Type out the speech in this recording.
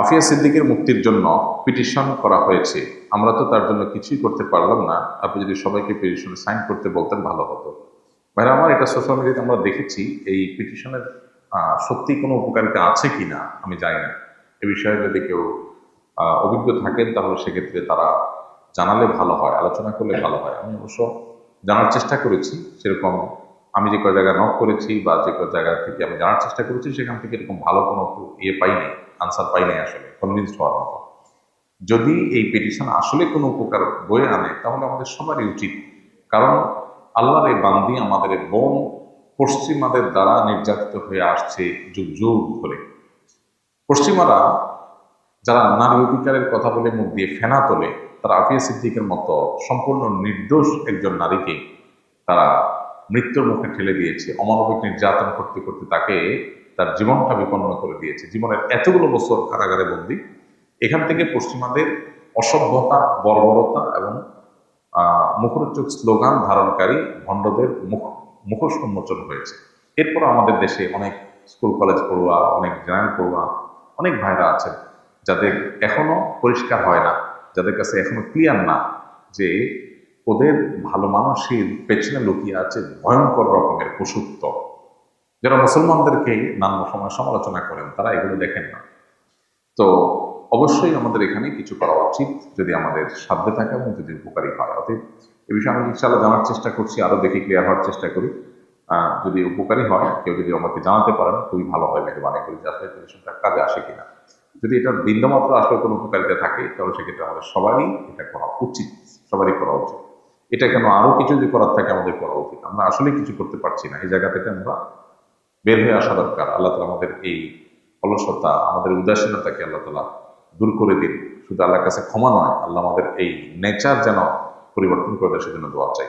আফিয়া সিদ্দিকের মুক্তির জন্য পিটিশন করা হয়েছে। আমরা তো তার জন্য কিছুই করতে পারলাম না। আপনি যদি সবাইকে পিটিশনে সাইন করতে বলতেন, ভালো হতো। ভাইরা, আমার এটা সোশ্যাল মিডিয়াতে আমরা দেখেছি, এই পিটিশনের সত্যি কোনো উপকারিতা আছে কি না, আমি জানি না। এ বিষয়ে যদি কেউ অভিজ্ঞ থাকেন, তাহলে সেক্ষেত্রে তারা জানালে ভালো হয়, আলোচনা করলে ভালো হয়। আমি অবশ্য জানার চেষ্টা করেছি, সেরকম আমি যে কয় জায়গায় নক করেছি বা যে কয় জায়গা থেকে আমি জানার চেষ্টা করেছি, সেখান থেকে এরকম ভালো কোনো ইয়ে পাইনি। আনসার পাইনি আসলে কনভিন্স হওয়ার মতো। যদি এই পিটিশন আসলে কোনো উপকার বয়ে আনে, তাহলে আমাদের সবারই উচিত। কারণ আল্লাহর এই বান্দি আমাদের বোন পশ্চিমাদের দ্বারা নির্যাতিত হয়ে আসছে যুগ যুগ ধরে। পশ্চিমারা যারা নারী অধিকারের কথা বলে মুখ দিয়ে ফেনা তোলে, তারা আফিয়া সিদ্দিকের মতো সম্পূর্ণ নির্দোষ একজন নারীকে তারা মৃত্যুর মুখে ঠেলে দিয়েছে, অমানবিক নির্যাতন করতে করতে তাকে তার জীবনটা বিপন্ন করে দিয়েছে। জীবনের এতগুলো বছর কারাগারে বন্দী। এখান থেকে পশ্চিমাদের অসভ্যতা, বর্বরতা এবং মুখরোচক স্লোগান ধারণকারী ভণ্ডদের মুখ, মুখোশ উন্মোচন হয়েছে। এরপর আমাদের দেশে অনেক স্কুল, কলেজ পড়ুয়া, অনেক জেনারেল পড়ুয়া, অনেক ভাইরা আছেন, যাদের এখনও পরিষ্কার হয় না, যাদের কাছে এখনও ক্লিয়ার না যে ওদের ভালো মানুষের পেছনে লুকিয়ে আছে ভয়ঙ্কর রকমের পশুত্ব। যারা মুসলমানদেরকে নানা সময় সমালোচনা করেন, তারা এগুলো দেখেন না। তো অবশ্যই আমাদের এখানে কিছু করা উচিত, যদি আমাদের সাধ্যে থাকে এবং যদি উপকারী হয়। অতএব এ বিষয়ে আমি ইনশাআল্লাহ জানার চেষ্টা করছি আরও দেখে ক্লিয়ার হওয়ার চেষ্টা করি। যদি উপকারী হয়, কেউ যদি আমাকে জানাতে পারেন, খুবই ভালো হয়, মেহরবানি করি, যে আসলে কাজে আসে কিনা। যদি এটা বিন্দুমাত্র আসলে কোনো উপকারিতা থাকে, তাহলে সেক্ষেত্রে আমাদের সবারই এটা করা উচিত, সবারই করা উচিত। এটা কেন আরও কিছু যদি করার থাকে, আমাদের করা উচিত। আমরা আসলে কিছু করতে পারছি না। এই জায়গা থেকে আমরা বের হয়ে আসা দরকার। আল্লাহ তালা আমাদের এই অলসতা, আমাদের উদাসীনতাকে আল্লাহ তালা দূর করে দিন। শুধু আল্লাহর কাছে ক্ষমা নয়, আল্লাহ আমাদের এই নেচার যেন পরিবর্তন করে দেয়, সেজন্য দোয়া চাই।